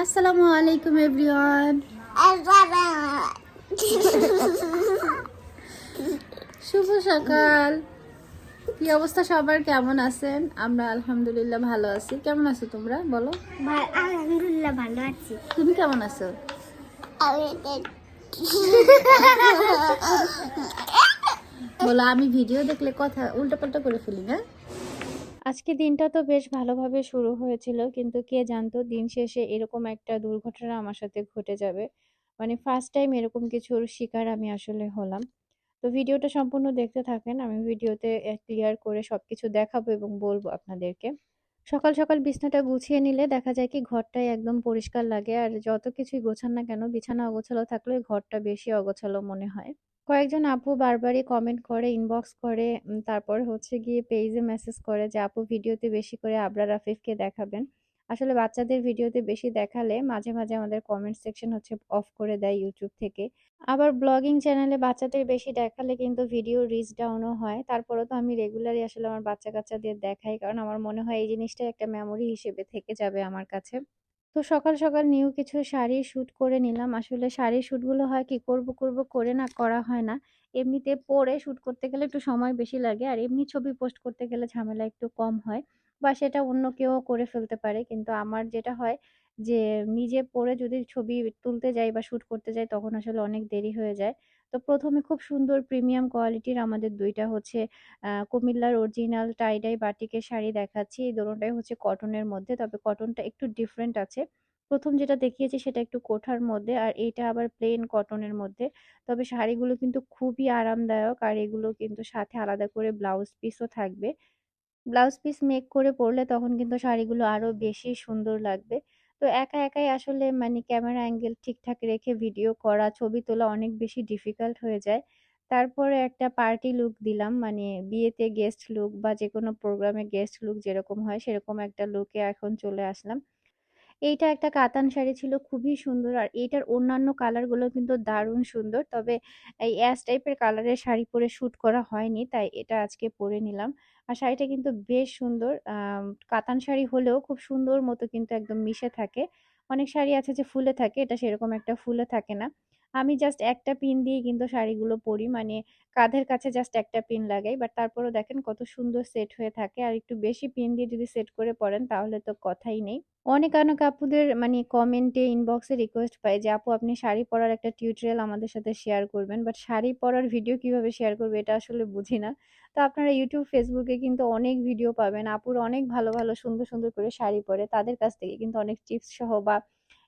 আসসালামু আলাইকুম এভরিওয়ান। শুভ সকাল। কি অবস্থা সবার? কেমন আছেন? আমরা আলহামদুলিল্লাহ ভালো আছি। কেমন আছো তোমরা? বলো। আলহামদুলিল্লাহ ভালো আছি। তুমি কেমন আছো? বলো আমি ভিডিও দেখলে কথা উল্টাপাল্টা করে ফেলি না আজকে দিনটা তো বেশ ভালোভাবে শুরু হয়েছিল, কিন্তু কে জানতো দিন শেষে এরকম একটা দুর্ঘটনা আমার সাথে ঘটে যাবে। মানে ফার্স্ট টাইম এরকম কিছুর শিকার আমি আসলে হলাম। তো ভিডিওটা সম্পূর্ণ দেখতে থাকেন, আমি ভিডিওতে ক্লিয়ার করে সবকিছু দেখাবো এবং বলব আপনাদেরকে। সকাল সকাল বিছানাটা গুছিয়ে নিলে দেখা যায় কি ঘরটাই একদম পরিষ্কার লাগে, আর যত কিছুই গোছান না কেন, বিছানা অগোছালো থাকলে ঘরটা বেশি অগোছালো মনে হয়। কয়েকজন আপু বারবারই কমেন্ট করে ইনবক্স করে তারপর হচ্ছে গিয়ে পেজে মেসেজ করে যে, আপু, ভিডিওতে বেশি করে আবরার রাফিফকে দেখাবেন। আসলে বাচ্চাদের ভিডিওতে বেশি দেখালে মাঝে মাঝে আমাদের কমেন্ট সেকশন হচ্ছে অফ করে দেয় ইউটিউব থেকে। আবার ব্লগিং চ্যানেলে বাচ্চাদের বেশি দেখালে কিন্তু ভিডিও রিচ ডাউনও হয়। তারপরেও তো আমি রেগুলারই আসলে আমার বাচ্চা কাচ্চাদের দেখাই, কারণ আমার মনে হয় এই জিনিসটা একটা মেমোরি হিসেবে থেকে যাবে আমার কাছে। তো সকাল সকাল নিউ কিছু শাড়ি শ্যুট করে নিলাম। আসলে শাড়ির শ্যুটগুলো হয় কি করব করব, করে না, করা হয় না। এমনিতে পরে শ্যুট করতে গেলে একটু সময় বেশি লাগে আর এমনি ছবি পোস্ট করতে গেলে ঝামেলা একটু কম হয় বা সেটা অন্য কেউ করে ফেলতে পারে। কিন্তু আমার যেটা হয় যে নিজে পরে যদি ছবি তুলতে যাই বা শ্যুট করতে যাই তখন আসলে অনেক দেরি হয়ে যায়। তো প্রথমে খুব সুন্দর প্রিমিয়াম কোয়ালিটির আমাদের দুইটা হচ্ছে কুমিল্লার অরিজিনাল টাইডাই বাটিকের শাড়ি দেখাচ্ছি। এই দোনোটাই হচ্ছে কটনের মধ্যে, তবে কটনটা একটু ডিফারেন্ট আছে। প্রথম যেটা দেখিয়েছি সেটা একটু কোঠার মধ্যে, আর এইটা আবার প্লেন কটনের মধ্যে। তবে শাড়িগুলো কিন্তু খুবই আরামদায়ক, আর এগুলো কিন্তু সাথে আলাদা করে ব্লাউজ পিসও থাকবে। ব্লাউজ পিস মেক করে পরলে তখন কিন্তু শাড়িগুলো আরও বেশি সুন্দর লাগবে। তো একা, একাই আসলে মানে ক্যামেরা অ্যাঙ্গেল ঠিকঠাক রেখে ভিডিও করা, ছবি তোলা অনেক বেশি ডিফিকাল্ট হয়ে যায়। তারপরে একটা পার্টি লুক দিলাম মানে বিয়েতে গেস্ট লুক বা যে কোনো প্রোগ্রামে গেস্ট লুক যেরকম হয়, সেরকম একটা লুকে এখন চলে আসলাম। এইটা একটা কাতান শাড়ি ছিল, খুবই সুন্দর। আর এইটার অন্যান্য কালারগুলো কিন্তু দারুণ সুন্দর। তবে এই অ্যাশ টাইপের কালারের শাড়ি পরে শ্যুট করা হয়নি, তাই এটা আজকে পরে নিলাম। আর শাড়িটা কিন্তু বেশ সুন্দর। কাতান শাড়ি হলেও খুব সুন্দর মতো কিন্তু একদম মিশে থাকে। অনেক শাড়ি আছে যে ফুলে থাকে, এটা সেরকম একটা ফুলে থাকে না। আমি জাস্ট একটা পিন দিয়ে কিন্তু শাড়িগুলো পরি। মানে কাঁধের কাছে জাস্ট একটা পিন লাগাই। বাট তারপরেও দেখেন কত সুন্দর সেট হয়ে থাকে। আর একটু বেশি পিন দিয়ে যদি সেট করে পরেন, তাহলে তো কথাই নেই। অনেক অনেক আপুদের মানে কমেন্টে ইনবক্সে রিকোয়েস্ট পাই যে, আপু, আপনি শাড়ি পরার একটা টিউটোরিয়াল আমাদের সাথে শেয়ার করবেন। বাট শাড়ি পরার ভিডিও কীভাবে শেয়ার করবে, এটা আসলে বুঝি না। তো আপনারা ইউটিউব ফেসবুকে কিন্তু অনেক ভিডিও পাবেন। আপুর অনেক ভালো ভালো, সুন্দর সুন্দর করে শাড়ি পরে তাদের কাছ থেকে কিন্তু অনেক টিপস সহ বা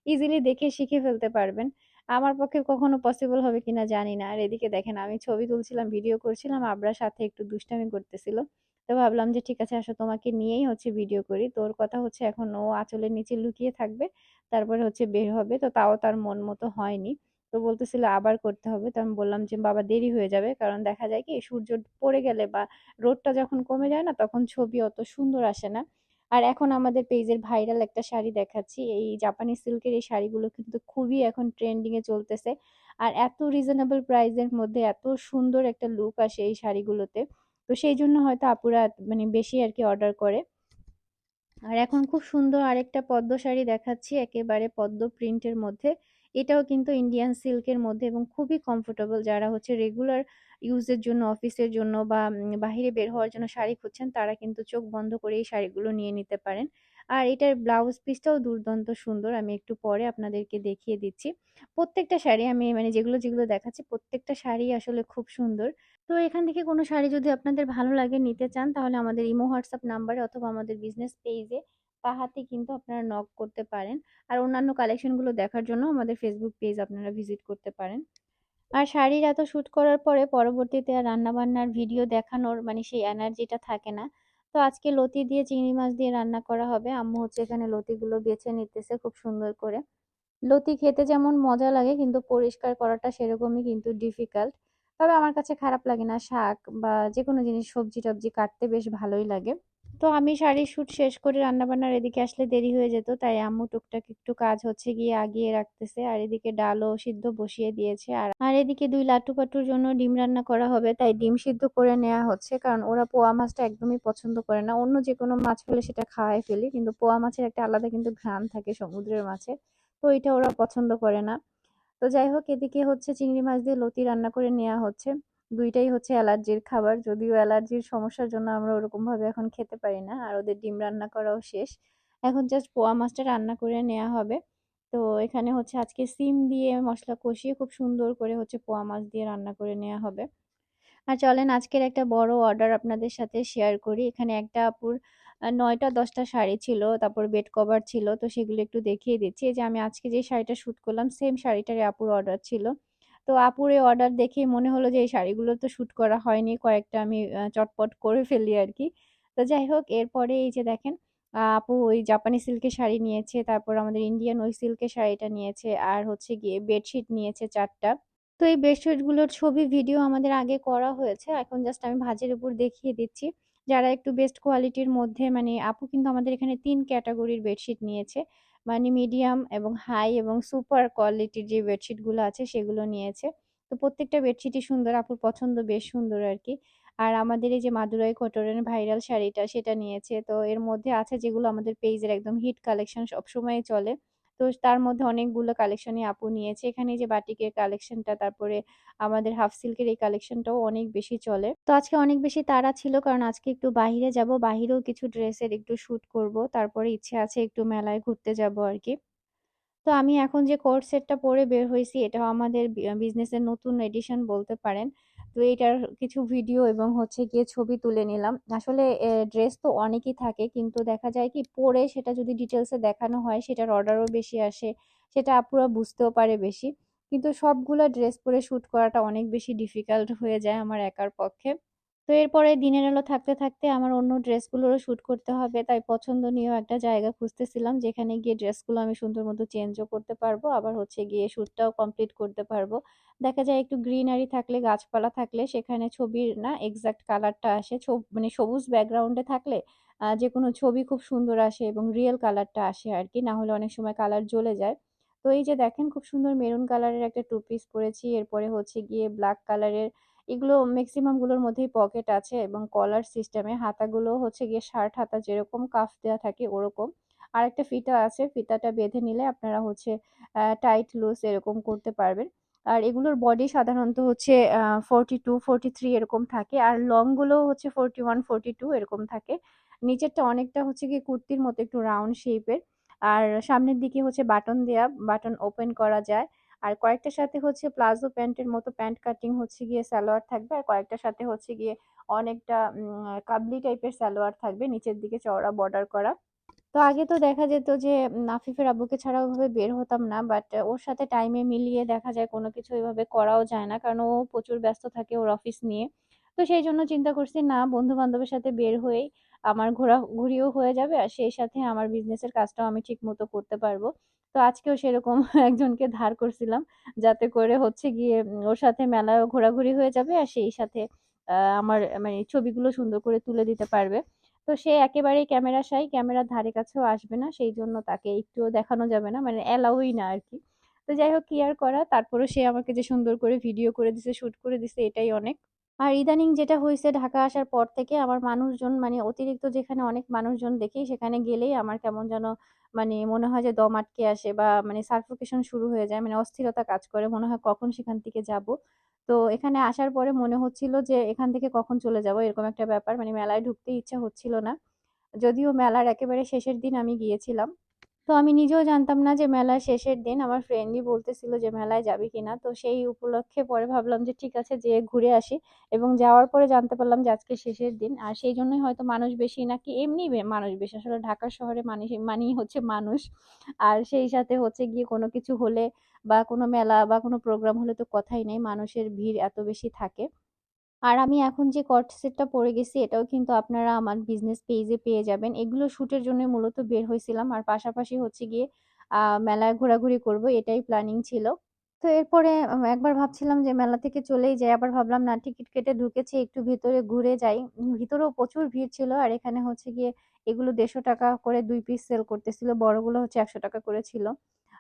ইজিলি দেখে শিখে ফেলতে পারবেন। আমার পক্ষে কখনো পসিবল হবে কিনা জানি না। আর এদিকে দেখেন, আমি ছবি তুলছিলাম ভিডিও করছিলাম, আবরার সাথে একটু দুষ্টামি করতেছিল। তো ভাবলাম যে ঠিক আছে, আসো তোমাকে নিয়েই হচ্ছে ভিডিও করি। তোর কথা হচ্ছে এখন ও আঁচলের নিচে লুকিয়ে থাকবে, তারপরে হচ্ছে বের হবে। তো তাও তার মন মতো হয়নি। তো বলতেছিল আবার করতে হবে। তো আমি বললাম যে, বাবা, দেরি হয়ে যাবে। কারণ দেখা যায় কি, সূর্য পড়ে গেলে বা রোদটা যখন কমে যায় না, তখন ছবি অত সুন্দর আসে না। আর এখন আমাদের পেজের ভাইরাল একটা শাড়ি দেখাচ্ছি। এই জাপানি সিল্কের এই শাড়িগুলো কিন্তু খুবই এখন ট্রেন্ডিং এ চলতেছে। আর এত রিজনেবল প্রাইসের মধ্যে এত সুন্দর একটা লুক আসে এই শাড়িগুলোতে। তো সেই জন্য হয়তো আপুরা মানে বেশি আর কি অর্ডার করে। আর এখন খুব সুন্দর আরেকটা পদ্ম শাড়ি দেখাচ্ছি, একেবারে পদ্ম প্রিন্টের মধ্যে। এটাও কিন্তু ইন্ডিয়ান সিল্কের মধ্যে এবং খুবই কমফোর্টেবল যারা হচ্ছে রেগুলার ইউজের জন্য অফিসের জন্য বা বাহিরে বের হওয়ার জন্য শাড়ি খুঁজছেন, তারা কিন্তু চোখ বন্ধ করে এই শাড়িগুলো নিয়ে নিতে পারেন। আর এটার ব্লাউজ পিসটাও দুর্দান্ত সুন্দর, আমি একটু পরে আপনাদেরকে দেখিয়ে দিচ্ছি। প্রত্যেকটা শাড়ি আমি মানে যেগুলো যেগুলো দেখাচ্ছি, প্রত্যেকটা শাড়ি আসলে খুব সুন্দর। তো এখান থেকে কোনো শাড়ি যদি আপনাদের ভালো লাগে নিতে চান, তাহলে আমাদের ইমো, হোয়াটসঅ্যাপ নাম্বারে অথবা আমাদের বিজনেস পেজে তাহাতে কিন্তু আপনারা নক করতে পারেন। আর অন্যান্য কালেকশনগুলো দেখার জন্য আমাদের ফেসবুক পেজ আপনারা ভিজিট করতে পারেন। আর শাড়ির এত শ্যুট করার পরে পরবর্তীতে আর রান্নাবান্নার ভিডিও দেখানোর মানে সেই এনার্জিটা থাকে না। তো আজকে লতি দিয়ে চিংড়ি মাছ দিয়ে রান্না করা হবে। আম্মু হচ্ছে এখানে লতিগুলো বেছে নিতেছে খুব সুন্দর করে। লতি খেতে যেমন মজা লাগে কিন্তু পরিষ্কার করাটা সেরকমই কিন্তু ডিফিকাল্ট তবে আমার কাছে খারাপ লাগে না শাক বা যে কোনো জিনিস সবজি টবজি কাটতে বেশ ভালোই লাগে। তো আমি শাড়ির শ্যুট শেষ করে রান্নাবান্নার এদিকে আসলে দেরি হয়ে যেত, তাই আম্মু টুকটাক একটু কাজ হচ্ছে গিয়ে আগিয়ে রাখতেছে। আর এদিকে ডালও সিদ্ধ বসিয়ে দিয়েছে। আর আর এদিকে দুই লাটু পাটুর জন্য ডিম রান্না করা হবে, তাই ডিম সিদ্ধ করে নেওয়া হচ্ছে। কারণ ওরা পোয়া মাছটা একদমই পছন্দ করে না। অন্য যে কোনো মাছ হলে সেটা খাওয়াই ফেলি। কিন্তু পোয়া মাছের একটা আলাদা কিন্তু ঘ্রাণ থাকে সমুদ্রের মাছে। তো এটা ওরা পছন্দ করে না। তো যাই হোক, এদিকে হচ্ছে চিংড়ি মাছ দিয়ে লতি রান্না করে নেওয়া হচ্ছে। দুইটাই হচ্ছে অ্যালার্জির খাবার। যদিও অ্যালার্জির সমস্যার জন্য আমরা ওরকম ভাবে এখন খেতে পারি না, আর ওদের ডিম রান্না করাও শেষ। এখন জাস্ট পোয়া মাছটা রান্না করে নেওয়া হবে। তো এখানে হচ্ছে আজকে সিম দিয়ে মশলা কষিয়ে খুব সুন্দর করে হচ্ছে পোয়া মাছ দিয়ে রান্না করে নেওয়া হবে। আর চলেন আজকের একটা বড় অর্ডার আপনাদের সাথে শেয়ার করি। এখানে একটা আপুর নয়টা দশটা শাড়ি ছিল, তারপর বেড কভার ছিল, তো সেগুলো একটু দেখিয়ে দিচ্ছি। যে আমি আজকে যে শাড়িটা শুট করলাম সেম শাড়িটারই আপুর অর্ডার ছিল। তো আপুর এই অর্ডার দেখে মনে হলো যে, এই শাড়িগুলো তো শ্যুট করা হয়নি, কয়েকটা আমি চটপট করে ফেলি আর কি। তো যাই হোক, এরপরে এই যে দেখেন আপু ওই জাপানি সিল্কের শাড়ি নিয়েছে, তারপর আমাদের ইন্ডিয়ান ওই সিল্কের শাড়িটা নিয়েছে, আর হচ্ছে গিয়ে বেডশিট নিয়েছে চারটা। তো এই বেডশিটগুলোর ছবি ভিডিও আমাদের আগে করা হয়েছে, এখন জাস্ট আমি ভাজের উপর দেখিয়ে দিচ্ছি। যারা একটু বেস্ট কোয়ালিটির মধ্যে মানে আপু কিন্তু আমাদের এখানে তিন ক্যাটাগরির বেডশিট নিয়েছে। মানে মিডিয়াম এবং হাই এবং সুপার কোয়ালিটির যে বেডশিটগুলো আছে সেগুলো নিয়েছে। তো প্রত্যেকটা বেডশিটই সুন্দর, আপুর পছন্দ বেশ সুন্দর আর কি। আর আমাদের এই যে মাদুরাই কটনের ভাইরাল শাড়িটা সেটা নিয়েছে। তো এর মধ্যে আছে যেগুলো আমাদের পেজের একদম হিট কালেকশন সবসময় চলে। তো তার মধ্যে অনেকগুলো কালেকশনই আপু নিয়েছে। এখানে যে বাটিকের কালেকশনটা তারপরে আমাদের হাফ সিল্কের এই কালেকশনটাও অনেক বেশি চলে। তো আজকে অনেক বেশি তাড়া ছিল, কারণ আজকে একটু বাহিরে যাব, বাহিরেও কিছু ড্রেসের একটু শ্যুট করব। তারপরে ইচ্ছে আছে একটু মেলায় ঘুরতে যাব আর কি। তো আমি এখন যে কোর্ট সেটটা পরে বের হয়েছি, এটাও আমাদের বিজনেসের নতুন এডিশন বলতে পারেন। তো এটার কিছু ভিডিও এবং হচ্ছে গিয়ে ছবি তুলে নিলাম। আসলে ড্রেস তো অনেকই থাকে, কিন্তু দেখা যায় কি, পরে সেটা যদি ডিটেলসে দেখানো হয়, সেটার অর্ডারও বেশি আসে, সেটা আপুরা বুঝতেও পারে বেশি। কিন্তু সবগুলা ড্রেস পরে শ্যুট করাটা অনেক বেশি ডিফিকাল্ট হয়ে যায় আমার একার পক্ষে। তো এরপরে দিনের আলো থাকতে থাকতে আমার অন্য ড্রেসগুলোরও শ্যুট করতে হবে। তাই পছন্দনীয় একটা জায়গা খুঁজতেছিলাম, যেখানে গিয়ে ড্রেসগুলো আমি সুন্দর মতো চেঞ্জও করতে পারব, আবার হচ্ছে গিয়ে শ্যুটটাও কমপ্লিট করতে পারব। দেখা যায় একটু গ্রিনারি থাকলে, গাছপালা থাকলে, সেখানে ছবির না এক্সাক্ট কালারটা আসে মানে সবুজ ব্যাকগ্রাউন্ডে থাকলে যে কোনো ছবি খুব সুন্দর আসে এবং রিয়েল কালারটা আসে আর কি না হলে অনেক সময় কালার জ্বলে যায়। তো এই যে দেখেন, খুব সুন্দর মেরুন কালারের একটা টু পিস পরেছি, এরপরে হচ্ছে গিয়ে ব্ল্যাক কালারের এগুলো ম্যাক্সিমামগুলোর মধ্যেই পকেট আছে এবং কলার সিস্টেমে হাতাগুলো হচ্ছে গিয়ে শার্ট হাতা যেরকম কাফ দেওয়া থাকে ওরকম। আর একটা ফিতা আছে, ফিতাটা বেঁধে নিলে আপনারা হচ্ছে টাইট লুজ এরকম করতে পারবেন। আর এগুলোর বডি সাধারণত হচ্ছে ফোরটি টু ফোরটি থ্রি এরকম থাকে আর লংগুলো হচ্ছে ফোরটি ওয়ান ফোরটি টু এরকম থাকে। নিচেরটা অনেকটা হচ্ছে গিয়ে কুর্তির মতো একটু রাউন্ড শেপের আর সামনের দিকে হচ্ছে বাটন দেয়া বাটন ওপেন করা যায়। আর কয়েকটার সাথে হচ্ছে প্লাজো প্যান্টের মতো প্যান্ট কাটিং হচ্ছে গিয়ে সালোয়ার থাকবে, আর কয়েকটার সাথে হচ্ছে গিয়ে অনেকটা কাবলি টাইপের সালোয়ার থাকবে, নিচের দিকে চওড়া বর্ডার করা। তো আগে তো দেখা যেত যে নাফিফের আব্বুকে ছাড়া ওইভাবে বের হতাম না বাট ওর সাথে টাইমে মিলিয়ে দেখা যায় কোনো কিছু ওইভাবে করাও যায় না, কারণ ও প্রচুর ব্যস্ত থাকে ওর অফিস নিয়ে। তো সেই জন্য চিন্তা করছি, না বন্ধু বান্ধবের সাথে বের হয়েই আমার ঘোরাঘুরিও হয়ে যাবে, আর সেই সাথে আমার বিজনেসের কাজটাও আমি ঠিক মতো করতে পারব। তো আজকেও সেরকম একজনকে ধার করছিলাম যাতে করে হচ্ছে গিয়ে ওর সাথে মেলায় ঘোরাঘুরি হয়ে যাবে আর সেই সাথে আমার মানে ছবিগুলো সুন্দর করে তুলে দিতে পারবে। তো সে একেবারেই ক্যামেরা শাই ক্যামেরার ধারে কাছেও আসবে না, সেই জন্য তাকে একটুও দেখানো যাবে না মানে অ্যালাউই না আর কি। তো যাই হোক, কি আর করা তারপরে সে আমাকে যে সুন্দর করে ভিডিও করে দিছে শুট করে দিছে, এটাই অনেক। আর ইদানিং যেটা হয়েছে ঢাকা আসার পর থেকে আমার মানুষজন মানে অতিরিক্ত যেখানে অনেক মানুষজন দেখি সেখানে গেলেই আমার কেমন যেন মানে মনে হয় যে দম আটকে আসে বা মানে সাফোকেশন শুরু হয়ে যায় মানে অস্থিরতা কাজ করে। মনে হয় কখন সেখান থেকে যাব। তো এখানে আসার পরে মনে হচ্ছিল যে এখান থেকে কখন চলে যাব এরকম একটা ব্যাপার। মানে মেলায় ঢুকতে ইচ্ছা হচ্ছিল না। যদিও মেলার একেবারে শেষের দিন আমি গিয়েছিলাম। তো আমি নিজেও জানতাম না যে মেলার শেষের দিন আমার ফ্রেন্ডই বলতেছিল যে মেলায় যাবি কিনা। তো সেই উপলক্ষে পরে ভাবলাম যে ঠিক আছে যে ঘুরে আসি। এবং যাওয়ার পরে জানতে পারলাম যে আজকে শেষের দিন। আর সেই জন্যই হয়তো মানুষ বেশি নাকি এমনি মানুষ বেশি। আসলে ঢাকা শহরে মানুষ, মানেই হচ্ছে মানুষ। আর সেই সাথে হচ্ছে গিয়ে কোনো কিছু হলে বা কোনো মেলা বা কোনো প্রোগ্রাম হলে তো কথাই নেই। মানুষের ভিড় এত বেশি থাকে। আর আমি এখন যে কট সেটটা পরে গেছি এটাও কিন্তু আপনারা আমার বিজনেস পেজে পেয়ে যাবেন এগুলো শ্যুটের জন্য মূলত বের হয়েছিলাম আর পাশাপাশি হচ্ছে গিয়ে মেলায় ঘোরাঘুরি করব এটাই প্ল্যানিং ছিল তো এরপরে একবার ভাবছিলাম যে মেলা থেকে চলেই যাই। আবার ভাবলাম না টিকিট কেটে ঢুকেছি একটু ভিতরে ঘুরে যাই। ভিতরেও প্রচুর ভিড় ছিল। আর এখানে হচ্ছে গিয়ে এগুলো ৳১৫০ করে দুই পিস সেল করতেছিল। বড়গুলো হচ্ছে ৳১০০ করে ছিল।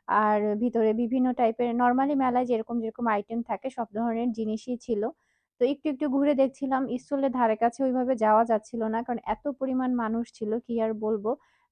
আর ভিতরে বিভিন্ন টাইপের নর্মালি মেলায় যেরকম, যেরকম আইটেম থাকে সব ধরনের জিনিসই ছিল। তো একটু, একটু ঘুরে দেখছিলাম স্টলের ধারে কাছে ওইভাবে যাওয়া যাচ্ছিল না। কারণ এত পরিমাণ মানুষ ছিল কি আর বলব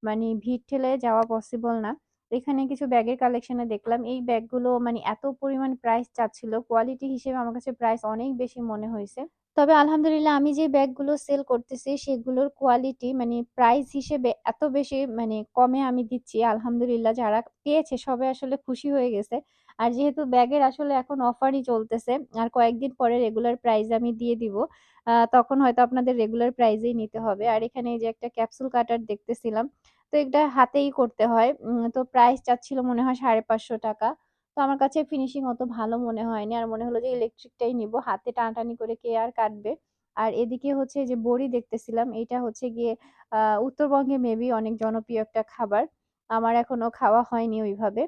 মানে ভিড় ঠেলে যাওয়া পসিবল না। এখানে কিছু ব্যাগের কালেকশনে দেখলাম। এই ব্যাগগুলো মানে এত পরিমাণ প্রাইস চাচ্ছিল, কোয়ালিটি হিসেবে আমার কাছে প্রাইস অনেক বেশি মনে হয়েছে তবে আলহামদুলিল্লাহ আমি যে ব্যাগগুলো সেল করতেছি সেগুলোর কোয়ালিটি মানে প্রাইস হিসেবে এত বেশি মানে কমে আমি দিচ্ছি আলহামদুলিল্লাহ যারা পেয়েছে সবাই আসলে খুশি হয়ে গেছে। আর যেহেতু ব্যাগের আসলে এখন অফারই চলতেছে। আর কয়েকদিন পরে রেগুলার প্রাইস আমি দিয়ে দিব। তখন হয়তো আপনাদের রেগুলার প্রাইসেই নিতে হবে। আর এখানে এই যে একটা ক্যাপসুল কাটার দেখতেছিলাম। তো এটা হাতেই করতে হয়। তো প্রাইস চাচ্ছিল মনে হয় ৳৫৫০ তো আমার কাছে ফিনিশিং অত ভালো মনে হয়নি। আর মনে হলো যে ইলেকট্রিকটাই নিবো। হাতে টানাটানি করে কে আর কাটবে। আর এদিকে হচ্ছে যে বড়ি দেখতেছিলাম। এটা হচ্ছে গিয়ে উত্তরবঙ্গে মেবি অনেক জনপ্রিয় একটা খাবার। আমার এখনও খাওয়া হয়নি ওইভাবে।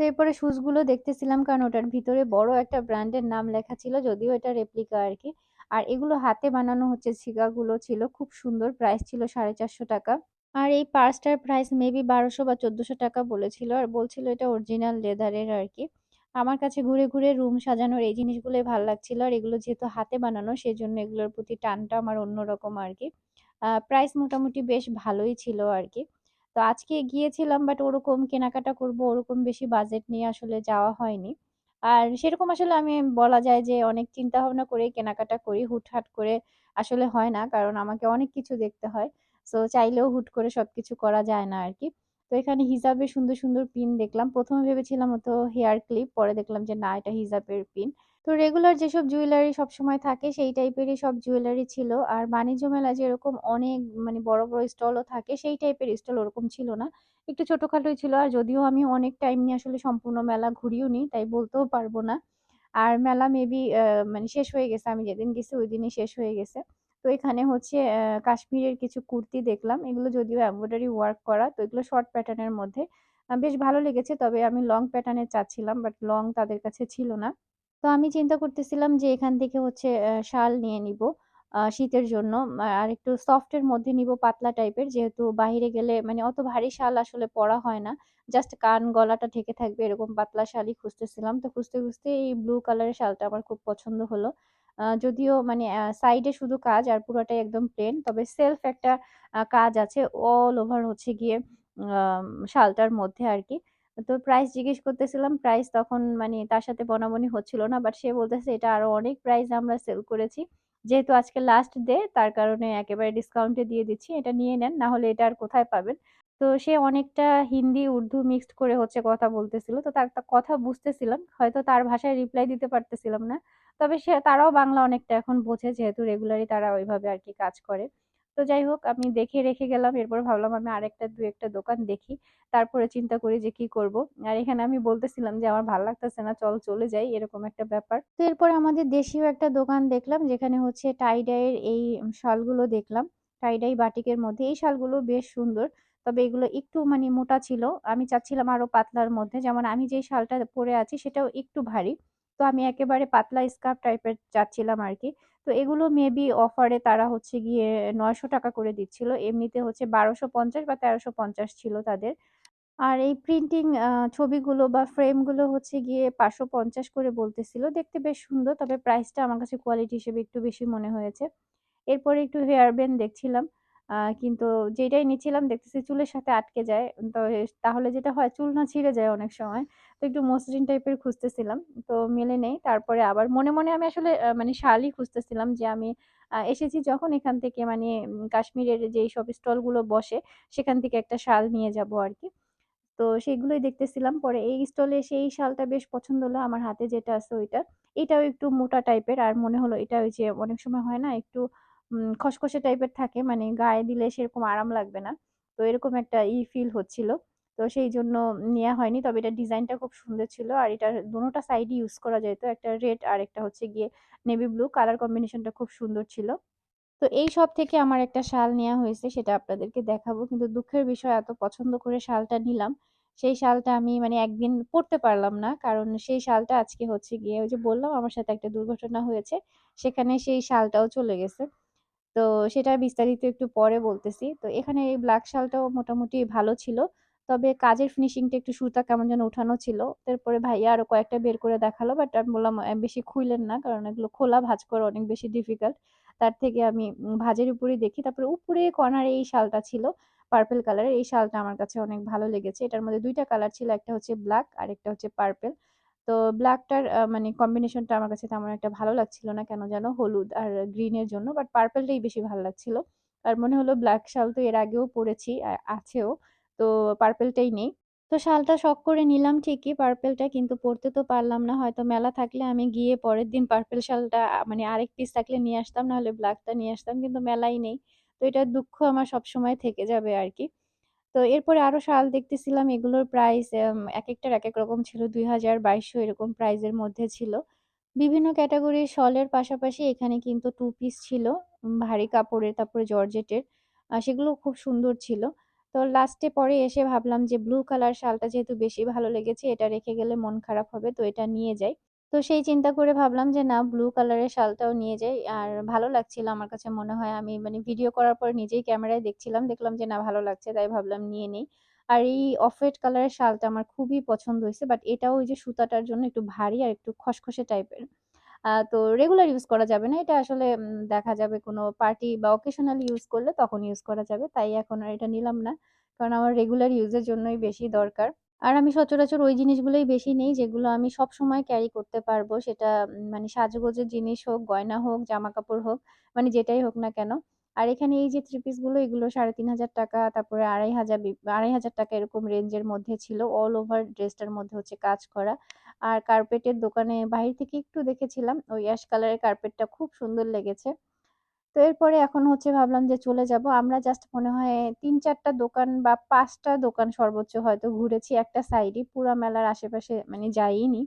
তো এরপরে শুজগুলো দেখতেছিলাম কারণ ওটার ভিতরে বড় একটা ব্র্যান্ডের নাম লেখা ছিল। যদিও এটা রেপ্লিকা আর কি আর এগুলো হাতে বানানো হচ্ছে ছিগাগুলো ছিল খুব সুন্দর। প্রাইস ছিল ৳৪৫০ আর এই পার্সটার প্রাইস মেবি ৳১২০০ বা ৳১৪০০ বলেছিল। আর বলছিল এটা অরিজিনাল লেদারের আর কি আমার কাছে ঘুরে, ঘুরে রুম সাজানোর এই জিনিসগুলোই ভালো লাগছিল। আর এগুলো যেহেতু হাতে বানানো সেই জন্য এগুলোর প্রতি টানটা আমার অন্যরকম আর কি প্রাইস মোটামুটি বেশ ভালোই ছিল আরকি। তো আজকে গিয়েছিলাম বাট ওরকম কেনাকাটা করব ওরকম বেশি বাজেট নিয়ে আসলে যাওয়া হয়নি। আর সেরকম আসলে আমি বলা যায় যে অনেক চিন্তা ভাবনা করে কেনাকাটা করি। হুটহাট করে আসলে হয় না। কারণ আমাকে অনেক কিছু দেখতে হয়। সো চাইলেও হুট করে সবকিছু করা যায় না আর কি তো এখানে হিজাবের সুন্দর, সুন্দর পিন দেখলাম। ১ম এ ভেবেছিলাম হয়তো হেয়ার ক্লিপ। পরে দেখলাম যে না এটা হিজাবের পিন। তো রেগুলার যেসব জুয়েলারি সবসময় থাকে সেই টাইপেরই সব জুয়েলারি ছিল। আর বাণিজ্য মেলা যেরকম অনেক মানে বড়, বড় স্টলও থাকে সেই টাইপের স্টল ওরকম ছিল না। একটু ছোটখাটোই ছিল। আর যদিও আমি অনেক টাইম নিয়ে আসলে সম্পূর্ণ মেলা ঘুরিও নি তাই বলতেও পারব না। আর মেলা মেবি মানে শেষ হয়ে গেছে। আমি যেদিন গেছি ওই দিনই শেষ হয়ে গেছে। তো এখানে হচ্ছে কাশ্মীরের কিছু কুর্তি দেখলাম। এগুলো যদিও এমব্রয়ডারি ওয়ার্ক করা। তো এগুলো শর্ট প্যাটার্নের মধ্যে। বেশ ভালো লেগেছে। তবে আমি লং প্যাটার্ন এর চাচ্ছিলাম বাট লং তাদের কাছে ছিল না। তো আমি চিন্তা করতেছিলাম যে এখান থেকে হচ্ছে শাল নিয়ে নিবো শীতের জন্য। আর একটু সফট এর মধ্যে নিব পাতলা টাইপের। যেহেতু বাহিরে গেলে মানে অত ভারী শাল আসলে পরা হয় না। জাস্ট কান গলাটা ঢেকে থাকবে এরকম পাতলা শালই খুঁজতেছিলাম। তো খুঁজতে, খুঁজতে এই ব্লু কালারের শালটা আমার খুব পছন্দ হলো। যদিও মানে সাইডে শুধু কাজ আর পুরোটাই একদম প্লেন। তবে সেলফ একটা কাজ আছে অল ওভার হচ্ছে গিয়ে শালটার মধ্যে আরকি। তো প্রাইস জিজ্ঞেস করতেছিলাম। প্রাইস তখন মানে তার সাথে বনাবনি হচ্ছিল না। বাট সে বলতেছে এটা আরও অনেক প্রাইস আমরা সেল করেছি। যেহেতু আজকে লাস্ট ডে তার কারণে একেবারে ডিসকাউন্টে দিয়ে দিচ্ছি। এটা নিয়ে নেন। না হলে এটা আর কোথায় পাবেন। তো সে অনেকটা হিন্দি, উর্দু মিক্সড করে হচ্ছে কথা বলতেছিল। তো তার তা কথা বুঝতেছিলাম। হয়তো তার ভাষায় রিপ্লাই দিতে পারতেছিলাম না। তবে সে তারাও বাংলা অনেকটা এখন বোঝে যেহেতু রেগুলারই তারা ওইভাবে আর কি কাজ করে। তো যাই হোক, আমি দেখে রেখে গেলাম। এরপর ভাবলাম আমি আরেকটা দু একটা দোকান দেখি। তারপরে চিন্তা করি যে কি করব। আর এখানে আমি বলতেছিলাম যে, আমার ভালো লাগতেছে না, চল চলে যাই এরকম একটা ব্যাপার। তো এরপর আমাদের দেশীয় একটা দোকান দেখলাম, যেখানে হচ্ছে টাই ডাই এর এই শালগুলো দেখলাম। টাই ডাই বাটিকের মধ্যে এই শালগুলো বেশ সুন্দর। তবে এগুলো একটু মানে মোটা ছিল। আমি চাচ্ছিলাম আরও পাতলার মধ্যে। যেমন আমি যেই শালটা পরে আছি, সেটাও একটু ভারী। তো আমি একেবারে পাতলা স্কার্ফ টাইপের চাচ্ছিলাম আরকি। তো এগুলো মেবি অফারে তারা হচ্ছে গিয়ে ৳৯০০ করে দিচ্ছিল। এমনিতে হচ্ছে ১২৫০ বা ১৩৫০ ছিল তাদের। আর এই প্রিন্টিং ছবিগুলো বা ফ্রেমগুলো হচ্ছে গিয়ে ৫৫০ করে বলতেছিল। দেখতে বেশ সুন্দর। তবে প্রাইসটা আমার কাছে কোয়ালিটি হিসেবে একটু বেশি মনে হয়েছে। এরপরে একটু হেয়ার ব্যান্ড দেখছিলাম। কিন্তু যেটাই নিচ্ছিলাম দেখতেছি চুলের সাথে আটকে যায়। তো তাহলে যেটা হয় চুল না ছিঁড়ে যায় অনেক সময়। তো একটু মসৃণ টাইপের খুঁজতেছিলাম। তো মেলে নেই। তারপরে আবার মনে, মনে আমি আসলে মানে শালই খুঁজতেছিলাম যে আমি এসেছি যখন এখান থেকে মানে কাশ্মীরের যেইসব স্টলগুলো বসে সেখান থেকে একটা শাল নিয়ে যাব আরকি। তো সেগুলোই দেখতেছিলাম। পরে এই স্টলে এসে এই শালটা বেশ পছন্দ হলো। আমার হাতে যেটা আছে ওইটা। এটাও একটু মোটা টাইপের। আর মনে হলো এটা ওই যে অনেক সময় হয় না একটু খসখসে টাইপের থাকে। মানে গায়ে দিলে সেরকম আরাম লাগবে না। তো এরকম একটা ই ফিল হচ্ছিল। তো সেই জন্য নেওয়া হয়নি। তবে এটা ডিজাইনটা খুব সুন্দর ছিল। আর এটার দোনোটা সাইডই ইউজ করা যেত। একটা রেড আর একটা হচ্ছে গিয়ে নেভি ব্লু কালার কম্বিনেশনটা খুব সুন্দর ছিল। তো এই শপ থেকে আমার একটা শাল নেওয়া হয়েছে, সেটা আপনাদেরকে দেখাবো। কিন্তু দুঃখের বিষয়, এত পছন্দ করে শালটা নিলাম। সেই শালটা আমি মানে একদিন পড়তে পারলাম না। কারণ সেই শালটা আজকে হচ্ছে গিয়ে ওই যে বললাম, আমার সাথে একটা দুর্ঘটনা হয়েছে। সেখানে সেই শালটাও চলে গেছে। তো সেটা বিস্তারিত একটু পরে বলতেছি। তো এখানে এই ব্ল্যাক শালটাও মোটামুটি ভালো ছিল। তবে কাজের ফিনিশিংটা একটু সুতা কেমন যেন উঠানো ছিল। তারপরে ভাইয়া আরও কয়েকটা বের করে দেখাল। বাট আমি বললাম বেশি খুইলেন না। কারণ এগুলো খোলা, ভাঁজ করা অনেক বেশি ডিফিকাল্ট। তার থেকে আমি ভাঁজের উপরেই দেখি। তারপরে উপরে কর্নারে এই শালটা ছিল পার্পল কালারের। এই শালটা আমার কাছে অনেক ভালো লেগেছে। এটার মধ্যে দুইটা কালার ছিল। একটা হচ্ছে ব্ল্যাক আর একটা হচ্ছে পার্পল। তো ব্লাকটার আ মানে কম্বিনেশনটা আমার কাছে তেমন একটা ভালো লাগছিল না কেন যেন হলুদ আর গ্রিনের জন্য। বাট পার্পলটাই বেশি ভালো লাগছিল। আর মনে হলো ব্ল্যাক শাল তো এর আগেও পড়েছি, আ আছেও। তো পার্পলটাই নেই। তো শালটা শখ করে নিলাম ঠিকই পার্পলটা কিন্তু পড়তে তো পারলাম না। হয়তো মেলা থাকলে আমি গিয়ে পরের দিন পার্পেল শালটা মানে আরেক পিস থাকলে নিয়ে আসতাম, নাহলে ব্লাকটা নিয়ে আসতাম। কিন্তু মেলাই নেই। তো এটার দুঃখ আমার সবসময় থেকে যাবে আরকি। তো এরপরে আরও শাল দেখতেছিলাম এগুলোর প্রাইস এম এক একেক রকম ছিল। দুই হাজার বাইশশো এরকম প্রাইসের মধ্যে ছিল। বিভিন্ন ক্যাটেগরির শলের পাশাপাশি এখানে কিন্তু টু পিস ছিল। ভারী কাপড়ের, তারপরে জর্জেটের। আ সেগুলোও খুব সুন্দর ছিল। তো লাস্টে পরে এসে ভাবলাম যে ব্লু কালার শালটা যেহেতু বেশি ভালো লেগেছে, এটা রেখে গেলে মন খারাপ হবে। তো এটা নিয়ে যাই। তো সেই চিন্তা করে ভাবলাম যে, না ব্লু কালারের শালটাও নিয়ে যাই। আর ভালো লাগছিল আমার কাছে মনে হয় আমি মানে ভিডিও করার পর নিজেই ক্যামেরায় দেখছিলাম। দেখলাম যে, না, ভালো লাগছে, তাই ভাবলাম নিয়ে নেই। আর এই অফ হোয়াইট কালারের শালটা আমার খুবই পছন্দ হয়েছে বাট এটাও ওই যে সুতাটার জন্য একটু ভারী আর একটু খসখসে টাইপের। তো রেগুলার ইউজ করা যাবে না। এটা আসলে দেখা যাবে কোনো পার্টি বা অকেশনালি ইউজ করলে তখন ইউজ করা যাবে। তাই এখন আর এটা নিলাম না। কারণ আমার রেগুলার ইউজের জন্যই বেশি দরকার। আর আমি সচরাচর ওই জিনিসগুলোই বেশি নেই যেগুলো আমি সবসময় ক্যারি করতে পারব। সেটা মানে সাজগোজের জিনিস হোক, গয়না হোক, জামা কাপড় হোক, মানে যেটাই হোক না কেন। আর এখানে এই যে 3 পিসগুলো এগুলো ৳৩৫০০ তারপরে ৳২৫০০ বি ৳২৫০০ এরকম রেঞ্জের মধ্যে ছিল। অল ওভার ড্রেসটার মধ্যে হচ্ছে কাজ করা। আর কার্পেটের দোকানে বাহির থেকে একটু দেখেছিলাম। ওই অ্যাশ কালারের কার্পেটটা খুব সুন্দর লেগেছে। তো এরপরে এখন হচ্ছে ভাবলাম যে চলে যাব। আমরা জাস্ট মনে হয় ৩-৪ টা দোকান বা পাঁচটা দোকান সর্বোচ্চ হয়তো ঘুরেছি একটা সাইডই। পুরা মেলার আশেপাশে মানে যাইইনি।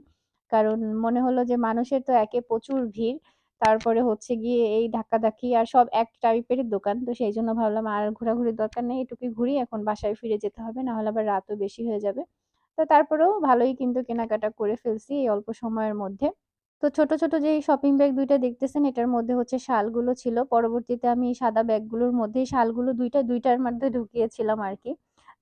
কারণ মনে হলো যে মানুষের তো একে প্রচুর ভিড়। তারপরে হচ্ছে গিয়ে এই ধাক্কাধাক্কি আর সব এক টাইপের দোকান। তো সেই জন্য ভাবলাম আর ঘোরাঘুরির দরকার নেই। এটুকুই ঘুরি এখন বাসায় ফিরে যেতে হবে। না হলে আবার রাতও বেশি হয়ে যাবে। তো তারপরেও ভালোই কিন্তু কেনাকাটা করে ফেলছি এই অল্প সময়ের মধ্যে। তো ছোট, ছোট যেই শপিং ব্যাগ দুইটা দেখতেছেন এটার মধ্যে হচ্ছে শালগুলো ছিল। পরবর্তীতে আমি এই সাদা ব্যাগগুলোর মধ্যেই শালগুলো দুইটা দুইটার মধ্যে ঢুকিয়েছিলাম আর কি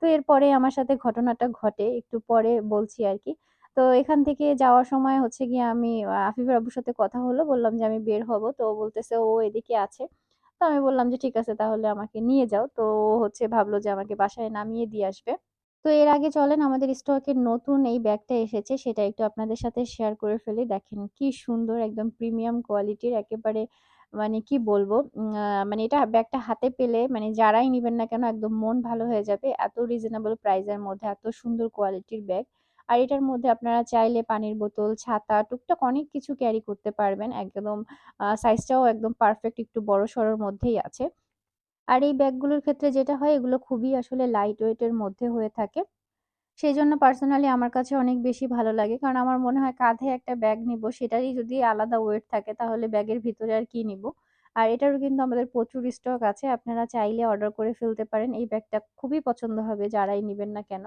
তো এরপরে আমার সাথে ঘটনাটা ঘটে। একটু পরে বলছি আর কি তো এখান থেকে যাওয়ার সময় হচ্ছে গিয়ে আমি আফিফের আব্বুর সাথে কথা হলো। বললাম যে আমি বের হব। তো বলতেছে ও এদিকে আছে। তো আমি বললাম যে ঠিক আছে তাহলে আমাকে নিয়ে যাও। তো হচ্ছে ভাবলো যে আমাকে বাসায় নামিয়ে দিয়ে আসবে। তো এর আগে চলেন আমাদের স্টকের নতুন এই ব্যাগটা এসেছে সেটা একটু আপনাদের সাথে শেয়ার করে ফেলি। দেখেন কি সুন্দর একদম প্রিমিয়াম কোয়ালিটির একেবারে মানে কি বলব মানে এটা ব্যাগটা হাতে পেলে মানে যারাই নিবেন না কেন একদম মন ভালো হয়ে যাবে। এত রিজনেবল প্রাইস এর মধ্যে এত সুন্দর কোয়ালিটির ব্যাগ। আর এটার মধ্যে আপনারা চাইলে পানির বোতল, ছাতা টুকটাক অনেক কিছু ক্যারি করতে পারবেন। একদম সাইজটাও একদম পারফেক্ট একটু বড় সড়োর মধ্যেই আছে। আর এই ব্যাগগুলোর ক্ষেত্রে যেটা হয়, এগুলো খুবই আসলে লাইট ওয়েট এর মধ্যে হয়ে থাকে। সেই জন্য পার্সোনালি আমার কাছে অনেক বেশি ভালো লাগে। কারণ আমার মনে হয় কাঁধে একটা ব্যাগ নিব, সেটারই যদি আলাদা ওয়েট থাকে, তাহলে ব্যাগের ভিতরে আর কি নিবো। আর এটারও কিন্তু আমাদের প্রচুর স্টক আছে। আপনারা চাইলে অর্ডার করে ফেলতে পারেন। এই ব্যাগটা খুবই পছন্দ হবে, যারাই নিবেন না কেন।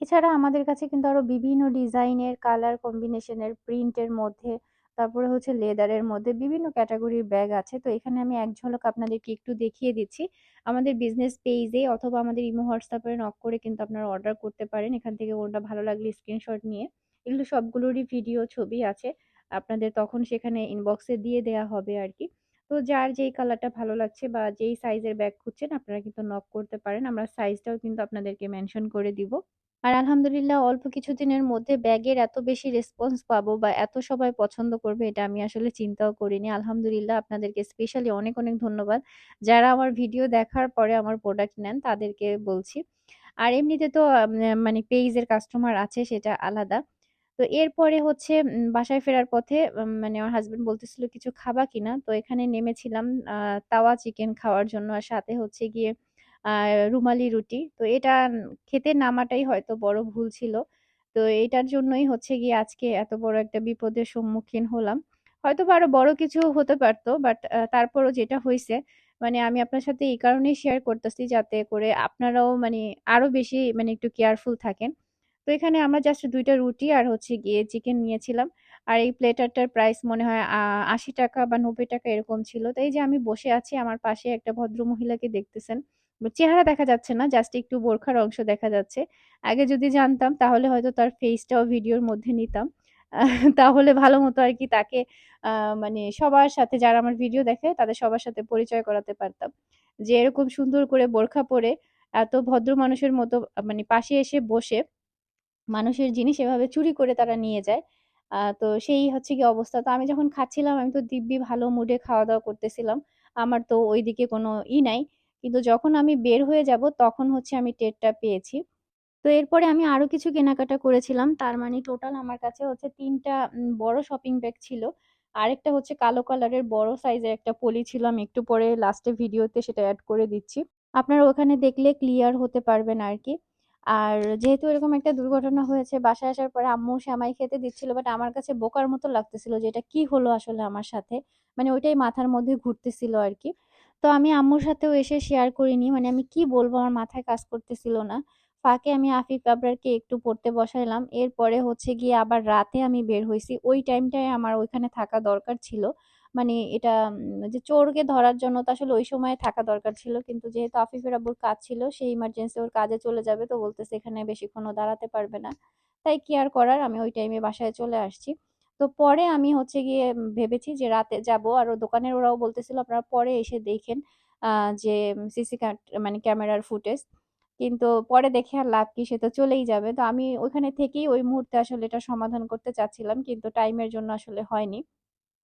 এছাড়া আমাদের কাছে কিন্তু আরও বিভিন্ন ডিজাইনের কালার কম্বিনেশনের প্রিন্টের মধ্যে তারপরে হচ্ছে লেদারের মধ্যে বিভিন্ন ক্যাটাগরির ব্যাগ আছে। তো এখানে আমি এক ঝলক আপনাদেরকে একটু দেখিয়ে দিচ্ছি। আমাদের বিজনেস পেইজে অথবা আমাদের ইমো হোয়াটসঅ্যাপ নক করে কিন্তু আপনারা অর্ডার করতে পারেন। এখান থেকে কোনটা ভালো লাগলে স্ক্রিনশট নিয়ে। এগুলো সবগুলোরই ভিডিও ছবি আছে। আপনাদের তখন সেখানে ইনবক্সে দিয়ে দেয়া হবে আর কি তো যার যেই কালারটা ভালো লাগছে বা যেই সাইজের ব্যাগ খুঁজছেন, আপনারা কিন্তু নক করতে পারেন। আমরা সাইজটাও কিন্তু আপনাদেরকে মেনশন করে দিব। আর আলহামদুলিল্লাহ অল্প কিছুদিনের মধ্যে ব্যাগের এত বেশি রেসপন্স পাবো বা এত সবাই পছন্দ করবে এটা আমি আসলে চিন্তাও করিনি। আলহামদুলিল্লাহ আপনাদেরকে স্পেশালি অনেক, অনেক ধন্যবাদ। যারা আমার ভিডিও দেখার পরে আমার প্রোডাক্ট নেন তাদেরকে বলছি। আর এমনিতে তো মানে পেইজের কাস্টমার আছে সেটা আলাদা। তো এরপরে হচ্ছে বাসায় ফেরার পথে মানে আমার হাসব্যান্ড বলতেছিল, "কিছু খাবা কিনা?" তো এখানে নেমেছিলাম তাওয়া চিকেন খাওয়ার জন্য। আর সাথে হচ্ছে গিয়ে রুমালি রুটি। তো এটা খেতে নামাটাই হয়তো বড় ভুল ছিল। তো এটার জন্যই হচ্ছে গিয়ে আজকে এত বড় একটা বিপদের সম্মুখীন হলাম। হয়তোবা আরও বড় কিছু হতে পারতো, বাট তারপরও যেটা হয়েছে মানে আমি আপনার সাথে এই কারণেই শেয়ার করতেছি যাতে করে আপনারাও মানে আরও বেশি মানে একটু কেয়ারফুল থাকেন। তো এখানে আমরা জাস্ট দুইটা রুটি আর হচ্ছে গিয়ে চিকেন নিয়েছিলাম। আর এই প্লেটারটার প্রাইস মনে হয় আশি টাকা বা ৳৯০ এরকম ছিল। তো এই যে আমি বসে আছি, আমার পাশে একটা ভদ্রমহিলাকে দেখতেছেন। চেহারা দেখা যাচ্ছে না, জাস্ট একটু বোরখার অংশ দেখা যাচ্ছে। আগে যদি জানতাম তাহলে হয়তো তার ফেসটাও ভিডিওর মধ্যে নিতাম। তাহলে ভালো মতো আর কি তাকে মানে সবার সাথে যারা আমার ভিডিও দেখে তাদের সবার সাথে পরিচয় করাতে পারতাম। যে এরকম সুন্দর করে বোরখা পরে এত ভদ্র মানুষের মতো মানে পাশে এসে বসে মানুষের জিনিস এভাবে চুরি করে তারা নিয়ে যায়। তো সেই হচ্ছে গিয়ে অবস্থা। তো আমি যখন খাচ্ছিলাম আমি তো দিব্যি ভালো মুডে খাওয়া-দাওয়া করতেছিলাম। আমার তো ওইদিকে কোনো ই নাই। কিন্তু যখন আমি বের হয়ে যাব, তখন হচ্ছে আমি টেরটা পেয়েছি। তো এরপরে আমি আরও কিছু কেনাকাটা করেছিলাম। তার মানে টোটাল আমার কাছে হচ্ছে তিনটা বড় শপিং ব্যাগ ছিল। আরেকটা হচ্ছে কালো কালারের বড় সাইজের একটা পলি ছিল। আমি একটু পরে লাস্টে ভিডিওতে সেটা অ্যাড করে দিচ্ছি। আপনারা ওখানে দেখলে ক্লিয়ার হতে পারবেন আরকি। আর যেহেতু এরকম একটা দুর্ঘটনা হয়েছে, বাসায় আসার পরে আম্মু সেমাই খেতে দিচ্ছিল। বাট আমার কাছে বোকার মতো লাগতেছিল যে এটা কি হলো আসলে আমার সাথে। মানে ওইটাই মাথার মধ্যে ঘুরতেছিল আরকি। তো আমি আম্মুর সাথেও এসে শেয়ার করিনি। মানে আমি কি বলব আমার মাথায় কাজ করতেছিল না। ফাঁকে আমি আফিফ আবরারকে একটু পড়তে বসাইলাম। এরপরে হচ্ছে গিয়ে আবার রাতে আমি বের হয়েছি ওই টাইমটায় আমার ওইখানে থাকা দরকার ছিল। মানে এটা যে চোরকে ধরার জন্য তো আসলে ওই সময়ে থাকা দরকার ছিল। কিন্তু যেহেতু আফিফের আব্বুর কাজ ছিল, সেই ইমার্জেন্সি ওর কাজে চলে যাবে। তো বলতেছে, এখানে বেশিক্ষণও দাঁড়াতে পারবে না। তাই কি আর করার আমি ওই টাইমে বাসায় চলে আসছি। তো পরে আমি হচ্ছে গিয়ে ভেবেছি যে রাতে যাব আর দোকানের ওরাও বলতেছিল, আপনারা পরে এসে দেখেন যে সিসি মানে ক্যামেরার ফুটেজ। কিন্তু পরে দেখে আর লাভ কি? সে তো চলেই যাবে। তো আমি ওইখানে থেকেই ওই মুহূর্তে আসলে এটা সমাধান করতে চাচ্ছিলাম। কিন্তু টাইমের জন্য আসলে হয়নি।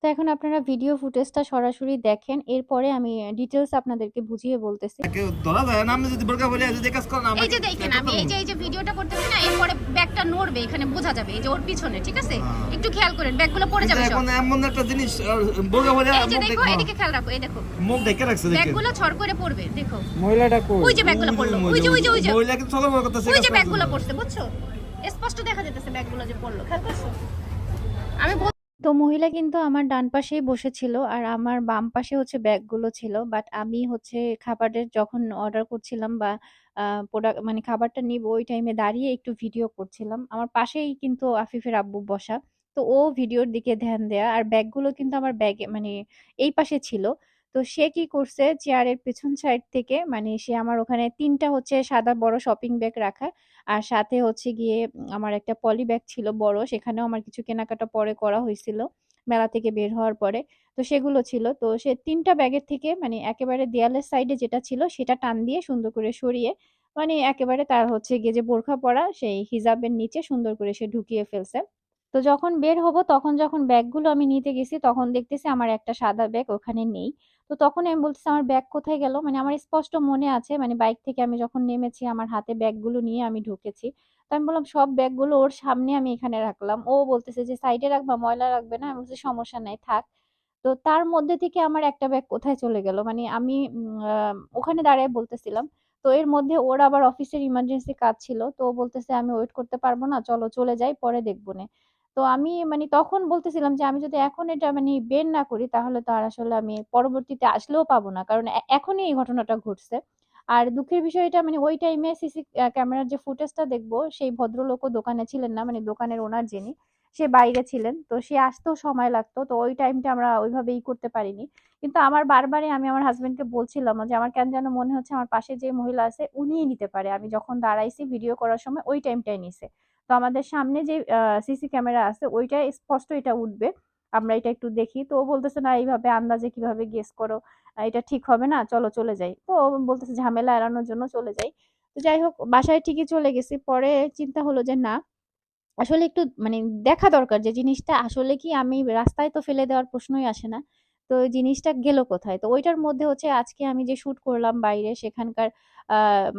তো এখন আপনারা ভিডিও ফুটেজটা সরাসরি দেখেন। এরপরে আমি ডিটেইলস আপনাদেরকে বুঝিয়ে বলতেছি। কেউ ধরা যায় না আপনি যদি বোরকা পরে যদি কাজ করেন এই যে দেখেন আমি এই যে এই যে ভিডিওটা করতেছি না এরপরে ব্যাগটা নড়বে এখানে বোঝা যাবে এই যে ওর পিছনে ঠিক আছে? হ্যাঁ। একটু খেয়াল করেন ব্যাগগুলো পড়ে যাবে এখন এমন একটা জিনিস বোরকা পরে এই যে দেখো দেখো। এদিকে খেয়াল রাখো এই দেখো। মুখ দেখে রাখছে দেখেন। ব্যাগগুলো ছড় করে পড়বে দেখো। মহিলাটা কই? ওই যে ব্যাগগুলো পড়ল ওই যে ওই যে ওই যে। মহিলা কিন্তু চলাফেরা করতেছে ওই যে ব্যাগগুলো পড়ছে বুঝছ? স্পষ্ট দেখা যাচ্ছে ব্যাগগুলো যে পড়ল খেয়াল করছ? আমি বল- তো মহিলা কিন্তু আমার ডান পাশেই বসেছিল আর আমার বাম পাশে হচ্ছে ব্যাগগুলো ছিল। বাট আমি হচ্ছে খাবারের যখন অর্ডার করছিলাম বা প্রোডাক্ট মানে খাবারটা নিব ওই টাইমে দাঁড়িয়ে একটু ভিডিও করছিলাম। আমার পাশেই কিন্তু আফিফের আব্বু বসা। তো ও ভিডিওর দিকে ধ্যান দেয়া। আর ব্যাগগুলো কিন্তু আমার ব্যাগে মানে এই পাশে ছিল। তো সে কি করছে চেয়ারের পেছন সাইড থেকে মানে সে আমার ওখানে তিনটা হচ্ছে সাদা বড় শপিং ব্যাগ রাখা। আর সাথে হচ্ছে গিয়ে আমার একটা পলি ব্যাগ ছিল বড়। সেখানেও আমার কিছু কেনাকাটা পরে করা হয়েছিল মেলা থেকে বের হওয়ার পরে। তো সেগুলো ছিল। তো সে তিনটা ব্যাগের থেকে মানে একেবারে দেয়ালের সাইডে যেটা ছিল সেটা টান দিয়ে সুন্দর করে সরিয়ে মানে একেবারে তার হচ্ছে গিয়ে যে বোরখা পরা সেই হিজাবের নিচে সুন্দর করে সে ঢুকিয়ে ফেলছে। তো যখন বের হব তখন যখন ব্যাগগুলো আমি নিতে গেছি তখন দেখতেছি আমার একটা সাদা ব্যাগ ওখানে নেই। তো তখনই আমি বলতেছি, আমার ব্যাগ কোথায় গেল? মানে আমার স্পষ্ট মনে আছে মানে বাইক থেকে আমি যখন নেমেছি, আমার হাতে ব্যাগগুলো নিয়ে আমি ঢুকেছি। তো আমি বললাম, সব ব্যাগগুলো ওর সামনে আমি এখানে রাখলাম। ও বলতেছে যে সাইডে রাখবা, ময়লা রাখবে না? আমি বলছি, সমস্যা নাই, থাক। তো তার মধ্যে থেকে আমার একটা ব্যাগ কোথায় চলে গেল? মানে আমি ওখানে দাঁড়ায় বলতেছিলাম। তো এর মধ্যে ওর আবার অফিসের ইমার্জেন্সি কাজ ছিল। তো বলতেছে, আমি ওয়েট করতে পারব না। চলো চলে যাই, পরে দেখবনে। তো আমি মানে তখন বলতেছিলাম যে, আমি যদি এখন এটা মানে বের না করি, তাহলে তো আর আসলে আমি পরবর্তীতে আসলেও পাবো না। কারণ এখনই এই ঘটনাটা ঘটছে। আর দুঃখের বিষয় এটা মানে ওই টাইমে সিসি ক্যামেরার যে ফুটেজটা দেখব, সেই ভদ্রলোকও দোকানে ছিলেন না। মানে দোকানের ওনার যিনি, সে বাইরে ছিলেন। তো সে আসতেও সময় লাগতো। তো ওই টাইমটা আমরা ওইভাবে ই করতে পারিনি। কিন্তু আমার বারবারই আমি আমার হাজবেন্ডকে বলছিলাম যে, আমার কেন যেন মনে হচ্ছে আমার পাশে যে মহিলা আছে, উনিই নিতে পারে। আমি যখন দাঁড়াইছি ভিডিও করার সময়, ওই টাইমটাই নিছে। তো আমাদের সামনে যে সিসি ক্যামেরা আছে ওইটায় স্পষ্ট এটা উঠবে। আমরা এটা একটু দেখি। তো ও বলতেছে, না, এইভাবে আন্দাজে কীভাবে গেস করো? এটা ঠিক হবে না। চলো চলে যাই। তো ও বলতেছে, ঝামেলা এড়ানোর জন্য চলে যাই। তো যাই হোক, বাসায় ঠিকই চলে গেছি। পরে চিন্তা হলো যে, না, আসলে একটু মানে দেখা দরকার যে, জিনিসটা আসলে কি আমি রাস্তায় তো ফেলে দেওয়ার প্রশ্নই আসে না। তো জিনিসটা গেল কোথায়? তো ওইটার মধ্যে হচ্ছে আজকে আমি যে শুট করলাম বাইরে সেখানকার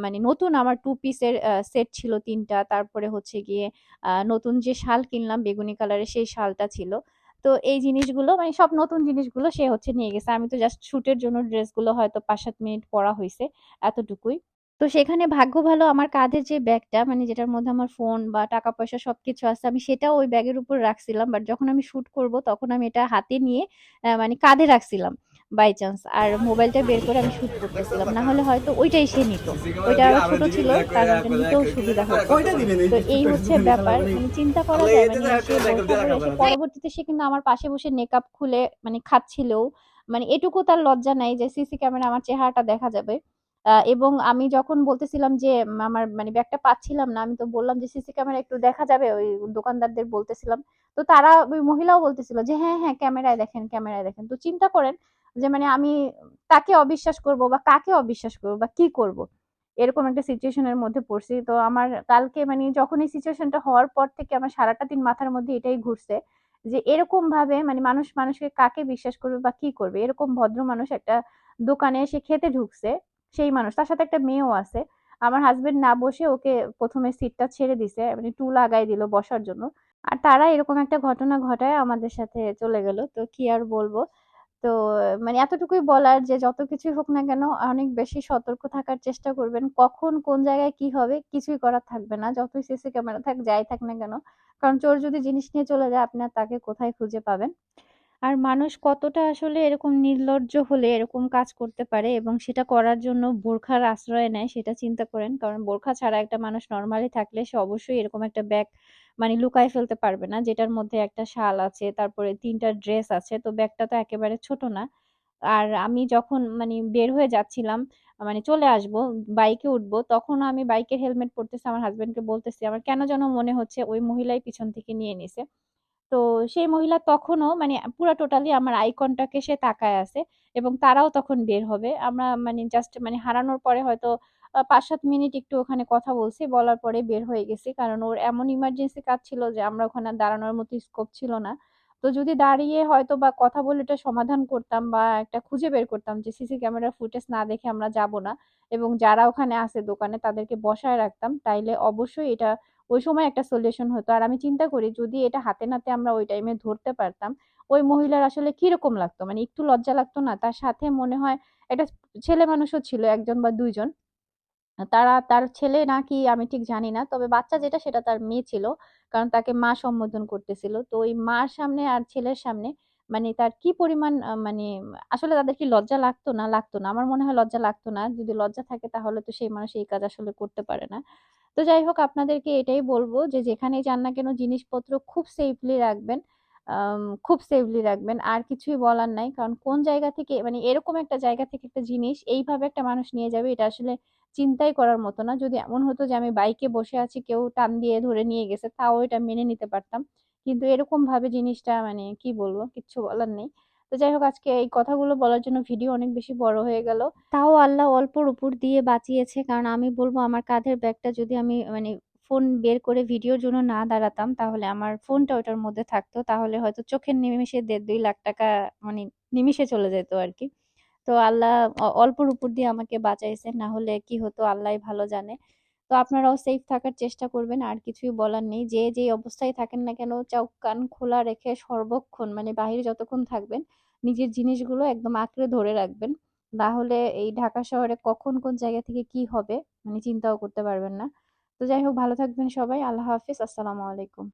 মানে নতুন আমার টু পিসের সেট ছিল তিনটা তারপরে হচ্ছে গিয়ে নতুন যে শাল কিনলাম বেগুনি কালারের সেই শালটা ছিল। তো এই জিনিসগুলো মানে সব নতুন জিনিসগুলো সে হচ্ছে নিয়ে গেছে। আমি তো জাস্ট শুটের জন্য ড্রেসগুলো হয়তো ৫-৭ মিনিট পরা হয়েছে এতটুকুই। তো সেখানে ভাগ্য ভালো আমার কাঁধের যে ব্যাগটা মানে যেটার মধ্যে আমার ফোন বা টাকা-পয়সা সবকিছু আছে, আমি সেটাও ওই ব্যাগের উপর রাখছিলাম। বাট যখন আমি শুট করব, তখন আমি এটা হাতে নিয়ে মানে কাঁধে রাখছিলাম। বাই চান্স আর মোবাইলটা বের করে আমি শুট করতেছিলাম না হলে হয়তো ওইটাই সে নিত ওইটা আরও ছোট ছিল, তার নিতেও সুবিধা হতো তো এই হচ্ছে ব্যাপার মানে চিন্তা করা যায় মানে সে পরবর্তীতে সে কিন্তু আমার পাশে বসে নেকআপ খুলে মানে খাচ্ছিলও মানে এটুকু তার লজ্জা নাই যে সিসি ক্যামেরা আমার চেহারাটা দেখা যাবে এবং আমি যখন বলতেছিলাম যে আমার মানে ব্যাগটা পাচ্ছিলাম না আমি তো বললাম যে, সিসি ক্যামেরা একটু দেখা যাবে ওই দোকানদারদের বলতেছিলাম। তো তারা ওই মহিলাও বলতেছিল যে হ্যাঁ হ্যাঁ ক্যামেরায় দেখেন ক্যামেরায় দেখেন তো চিন্তা করেন যে মানে আমি তাকে অবিশ্বাস করব বা কাকে অবিশ্বাস করব বা কি করব? এরকম একটা সিচুয়েশনের মধ্যে পড়ছি। তো আমার কালকে মানে যখন এই সিচুয়েশনটা হওয়ার পর থেকে আমার সারাটা দিন মাথার মধ্যে এটাই ঘুরছে যে এরকম ভাবে মানে মানুষ, মানুষকে কাকে বিশ্বাস করবে বা কি করবে? এরকম ভদ্র মানুষ একটা দোকানে এসে খেতে ঢুকছে। সেই মানুষ। তার সাথে একটা মেয়েও আছে। আমার হাজবেন্ড না বসে ওকে প্রথমে সিটটা ছেড়ে দিছে মানে টু লাগাই দিল বসার জন্য। আর তারা এরকম একটা ঘটনা ঘটায় আমাদের সাথে চলে গেল। তো কি আর বলব? তো মানে এতটুকুই বলার যে যত কিছুই হোক না কেন, অনেক বেশি সতর্ক থাকার চেষ্টা করবেন। কখন, কোন জায়গায় কি হবে কিছুই করার থাকবে না। যতই সিসি ক্যামেরা থাক, যাই থাক না কেন। কারণ চোর যদি জিনিস নিয়ে চলে যায় আপনার তাকে কোথায় খুঁজে পাবেন? আর মানুষ কতটা আসলে এরকম নির্লজ্জ হলে এরকম কাজ করতে পারে এবং সেটা করার জন্য বোরখার আশ্রয় নেয় সেটা চিন্তা করেন। কারণ বোরখা ছাড়া একটা মানুষ নর্মালি থাকলে সে অবশ্যই এরকম একটা ব্যাগ মানে লুকায় ফেলতে পারবে না। যেটার মধ্যে একটা শাল আছে, তারপরে তিনটা ড্রেস আছে, তো ব্যাগটা তো একেবারে ছোট না। আর আমি যখন মানে বের হয়ে যাচ্ছিলাম মানে চলে আসব বাইকে উঠব, তখন আমি বাইকের হেলমেট পরতেছি, আমার হাজবেন্ডকে বলতেছি, আমার কেন যেন মনে হচ্ছে ওই মহিলাই পিছন থেকে নিয়ে নিছে। তো সেই মহিলা তখনও মানে পুরো টোটালি আমার আই কনটাক্টে সে তাকায় আছে এবং তারাও তখন বের হবে। আমরা মানে জাস্ট মানে হারানোর পরে হয়তো পাঁচ সাত মিনিট একটু ওখানে কথা বলছি, বলার পরে বের হয়ে গেছি। কারণ ওর এমন ইমার্জেন্সি কাজ ছিল যে আমরা ওখানে দাঁড়ানোর মতো স্কোপ ছিল না। তো যদি দাঁড়িয়ে হয়তো বা কথা বলে এটা সমাধান করতাম বা একটা খুঁজে বের করতাম যে সিসি ক্যামেরার ফুটেজ না দেখে আমরা যাব না এবং যারা ওখানে আছে দোকানে তাদেরকে বসায় রাখতাম, তাইলে অবশ্যই এটা ওই সময় একটা সলিউশন হতো। আর আমি চিন্তা করি, যদি এটা হাতে নাতে আমরা ওই টাইমে ধরতে পারতাম, ওই মহিলার আসলে কীরকম লাগতো? মানে একটু লজ্জা লাগতো না? তার সাথে মনে হয় একটা ছেলে মানুষও ছিল, একজন বা দুইজন। তারা, তার ছেলে নাকি আমি ঠিক জানি না, তবে বাচ্চা যেটা সেটা তার মেয়ে ছিল, কারণ তাকে মা সম্বোধন করতেছিল। তো ওই মার সামনে আর ছেলের সামনে মানে তার কি পরিমাণ মানে আসলে তাদের কি লজ্জা লাগতো না? লাগতো না। আমার মনে হয় লজ্জা লাগতো না। যদি লজ্জা থাকে তাহলে তো সেই মানুষ এই কাজ আসলে করতে পারে না। তো যাই হোক, আপনাদেরকে এটাই বলব যে যেখানেই যান না কেন জিনিসপত্র খুব সেফলি রাখবেন খুব সেফলি রাখবেন। আর কিছুই বলার নাই। কারণ কোন জায়গা থেকে মানে এরকম একটা জায়গা থেকে একটা জিনিস এইভাবে একটা মানুষ নিয়ে যাবে, এটা আসলে চিন্তাই করার মতো না। যদি এমন হতো যে আমি বাইকে বসে আছি, কেউ টান দিয়ে ধরে নিয়ে গেছে, তাও এটা মেনে নিতে পারতাম। কিন্তু এরকম ভাবে জিনিসটা মানে কি বলব, কিচ্ছু বলার নেই। তো যাই হোক, আজকে এই কথাগুলো বলার জন্য ভিডিও অনেক বেশি বড় হয়ে গেল। তাও আল্লাহ অল্পর উপর দিয়ে বাঁচিয়েছে, কারণ আমি বলব আমার কাঁধের ব্যাগটা যদি আমি মানে ফোন বের করে ভিডিওর জন্য না দাঁড়াতাম, তাহলে আমার ফোনটা ওটার মধ্যে থাকতো, তাহলে হয়তো চোখের নিমেষে দেড় দুই লাখ টাকা মানে নিমিষে চলে যেত আর কি তো আল্লাহ অল্পর উপর দিয়ে আমাকে বাঁচাইছে, না হলে কি হতো আল্লাহ ভালো জানে। তো আপনারাও সেফ থাকার চেষ্টা করবেন, আর কিছুই বলার নেই। যে যে অবস্থায় থাকেন না কেন, চোখ, কান খোলা রেখে সর্বক্ষণ মানে বাহিরে যতক্ষণ থাকবেন, নিজের জিনিসগুলো একদম আঁকড়ে ধরে রাখবেন। না হলে এই ঢাকা শহরে কখন কোন জায়গা থেকে কি হবে মানে চিন্তাও করতে পারবেন না। তো যাই হোক, ভালো থাকবেন সবাই। আল্লাহ হাফিজ। আসসালামু আলাইকুম।